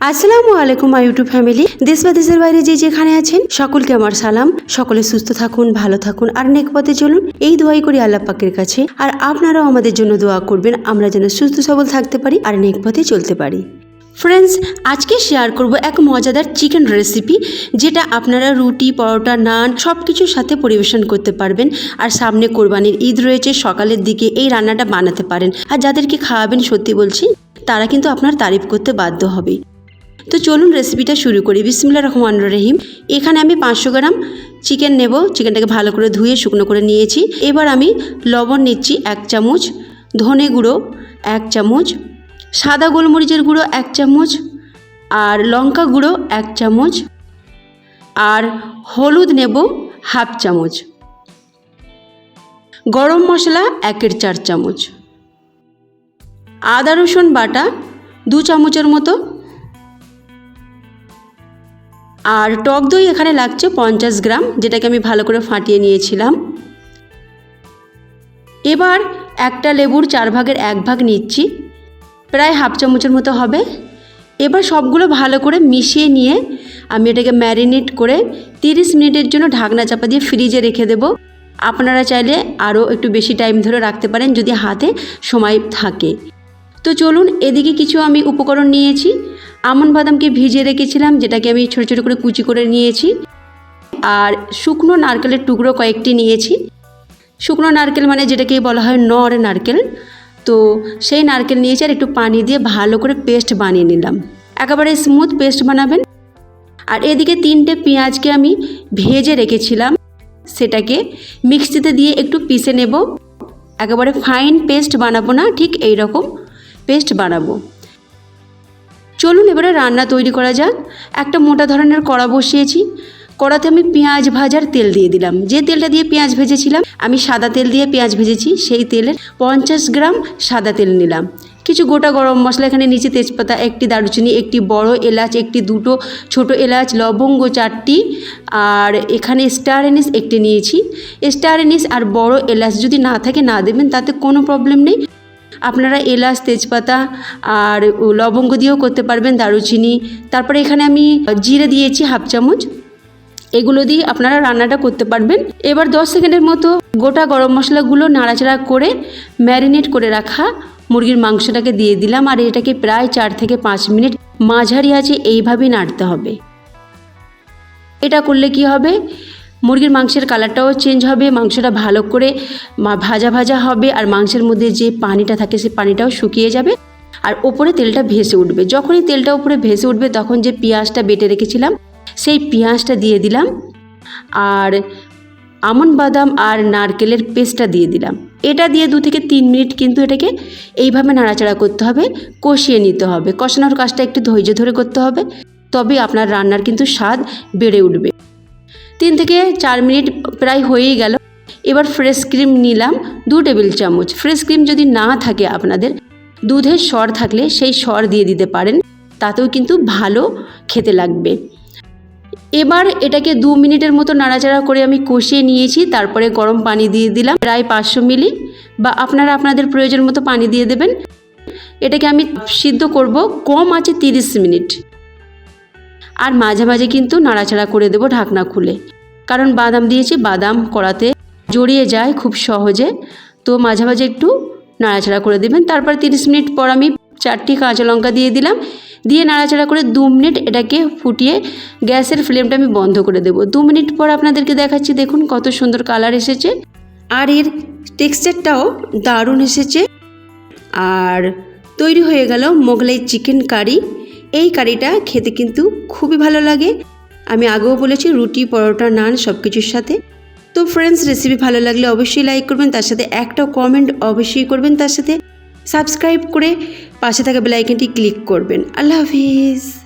আসসালামু আলাইকুম my YouTube family দেশ বা দেশের বাইরে যে যেখানে আছেন, সকলকে আমার সালাম। সকলে সুস্থ থাকুন, ভালো থাকুন আর নেক পথে চলুন। এই দোয়াই করি আল্লাহ পাকের কাছে। আর আপনারাও আমাদের জন্য দোয়া করবেন, আমরা যেন সুস্থ, সবল থাকতে পারি আর নেক পথে চলতে পারি। ফ্রেন্ডস আজকে শেয়ার করব এক মজাদার চিকেন রেসিপি যেটা আপনারা রুটি, পরোটা, নান সব কিছুর সাথে পরিবেশন করতে পারবেন। আর সামনে কোরবানির ঈদ রয়েছে, সকালের দিকে এই রান্নাটা বানাতে পারেন। আর যাদেরকে খাওয়াবেন, সত্যি বলছি, তারা কিন্তু আপনার তারিফ করতে বাধ্য হবে। তো চলুন রেসিপিটা শুরু করি। বিসমুল্লা রহমান রহিম। এখানে আমি পাঁচশো গ্রাম চিকেন নেব। চিকেনটাকে ভালো করে ধুয়ে শুকনো করে নিয়েছি। এবার আমি লবণ নিচ্ছি এক চামচ, ধনে গুঁড়ো এক চামচ, সাদা গোলমরিচের গুঁড়ো এক চামচ, আর লঙ্কা গুঁড়ো এক চামচ, আর হলুদ নেব হাফ চামচ। গরম মশলা একের চার চামচ। আদা রসুন বাটা দু চামচের মতো আর টক দই এখানে লাগছে পঞ্চাশ গ্রাম, যেটাকে আমি ভালো করে ফাটিয়ে নিয়েছিলাম। এবার একটা লেবুর চার ভাগের এক ভাগ নিচ্ছি, প্রায় হাফ চামচের মতো হবে। এবার সবগুলো ভালো করে মিশিয়ে নিয়ে আমি এটাকে ম্যারিনেট করে তিরিশ মিনিটের জন্য ঢাকনা চাপা দিয়ে ফ্রিজে রেখে দেব। আপনারা চাইলে আরও একটু বেশি টাইম ধরে রাখতে পারেন যদি হাতে সময় থাকে। তো চলুন, এদিকে কিছু আমি উপকরণ নিয়েছি। আমন বাদামকে ভিজিয়ে রেখেছিলাম, যেটাকে আমি ছোটো ছোটো করে কুচি করে নিয়েছি। আর শুকনো নারকেলের টুকরো কয়েকটি নিয়েছি। শুকনো নারকেল মানে যেটাকে বলা হয় নর নারকেল। তো সেই নারকেল নিয়েছি আর একটু পানি দিয়ে ভালো করে পেস্ট বানিয়ে নিলাম। একেবারে স্মুথ পেস্ট বানাবেন। আর এদিকে তিনটে পেঁয়াজকে আমি ভেজে রেখেছিলাম। সেটাকে মিক্সিতে দিয়ে একটু পিষে নেব। একেবারে ফাইন পেস্ট বানাবো না, ঠিক এই রকম পেস্ট বানাবো। চলুন এবারে রান্না তৈরি করা যাক। একটা মোটা ধরনের কড়া বসিয়েছি। কড়াতে আমি পেঁয়াজ ভাজার তেল দিয়ে দিলাম। যে তেলটা দিয়ে পেঁয়াজ ভেজেছিলাম, আমি সাদা তেল দিয়ে পেঁয়াজ ভেজেছি, সেই তেলের পঞ্চাশ গ্রাম সাদা তেল নিলাম। কিছু গোটা গরম মশলা এখানে নিচে তেজপাতা, একটি দারুচিনি, একটি বড় এলাচ, একটি দুটো ছোট এলাচ, লবঙ্গ চারটি, আর এখানে স্টার এনিস একটি নিয়েছি। স্টার এনিস আর বড় এলাচ যদি না থাকে, না দেবেন, তাতে কোনো প্রবলেম নেই। আপনারা এলাচ, তেজপাতা আর লবঙ্গ দিয়েও করতে পারবেন দারুচিনি। তারপরে এখানে আমি জিরে দিয়েছি হাফ চামচ। এগুলো দিয়ে আপনারা রান্নাটা করতে পারবেন। এবার দশ সেকেন্ডের মতো গোটা গরম মশলাগুলো নাড়াচাড়া করে ম্যারিনেট করে রাখা মুরগির মাংসটাকে দিয়ে দিলাম। আর এটাকে প্রায় চার থেকে পাঁচ মিনিট মাঝারি আছে, এইভাবেই নাড়তে হবে। এটা করলে কি হবে? মুরগির মাংসের কালারটাও চেঞ্জ হবে, মাংসটা ভালো করে ভাজা ভাজা হবে আর মাংসের মধ্যে যে পানিটা থাকে সেই পানিটাও শুকিয়ে যাবে আর ওপরে তেলটা ভেসে উঠবে। যখনই তেলটা উপরে ভেসে উঠবে তখন যে পেঁয়াজটা বেটে রেখেছিলাম, সেই পেঁয়াজটা দিয়ে দিলাম আর আমন বাদাম আর নারকেলের পেস্টটা দিয়ে দিলাম। এটা দিয়ে দু থেকে তিন মিনিট কিন্তু এটাকে এইভাবে নাড়াচাড়া করতে হবে, কষিয়ে নিতে হবে। কষানোর কাজটা একটু ধৈর্য ধরে করতে হবে তবে আপনার রান্নার কিন্তু স্বাদ বেড়ে উঠবে। তিন থেকে চার মিনিট প্রায় হয়েই গেল। এবার ফ্রেশ ক্রিম নিলাম, দু টেবিল চামচ। ফ্রেশ ক্রিম যদি না থাকে আপনাদের, দুধের স্বর থাকলে সেই স্বর দিয়ে দিতে পারেন, তাতেও কিন্তু ভালো খেতে লাগবে। এবার এটাকে দু মিনিটের মতো নাড়াচাড়া করে আমি কষিয়ে নিয়েছি, তারপরে গরম পানি দিয়ে দিলাম প্রায় পাঁচশো মিলি, বা আপনারা আপনাদের প্রয়োজন মতো পানি দিয়ে দেবেন। এটাকে আমি সিদ্ধ করব কম আছে তিরিশ মিনিট। আর মাঝে মাঝে কিন্তু নাড়াচাড়া করে দেবো ঢাকনা খুলে। কারণ বাদাম দিয়েছি, বাদাম কড়াতে জড়িয়ে যায় খুব সহজে। তো মাঝে মাঝে একটু নাড়াচাড়া করে দেবেন। তারপর তিরিশ মিনিট পর আমি চারটি কাঁচা লঙ্কা দিয়ে দিলাম। দিয়ে নাড়াচাড়া করে দু মিনিট এটাকে ফুটিয়ে গ্যাসের ফ্লেমটা আমি বন্ধ করে দেবো। দু মিনিট পর আপনাদেরকে দেখাচ্ছি, দেখুন কত সুন্দর কালার এসেছে। আর এর টেক্সচারটাও দারুণ এসেছে। আর তৈরি হয়ে গেল মোগলাই চিকেন কারি। এই কারিটা খেতে কিন্তু খুবই ভালো লাগে। আমি আগেও বলেছি রুটি, পরোটা, নান সব কিছুর সাথে। তো ফ্রেন্ডস রেসিপি ভালো লাগলে অবশ্যই লাইক করবেন, তার সাথে একটা কমেন্ট অবশ্যই করবেন, তার সাথে সাবস্ক্রাইব করে পাশে থাকা বেলাইকনটি ক্লিক করবেন। আল্লাহ হাফিজ।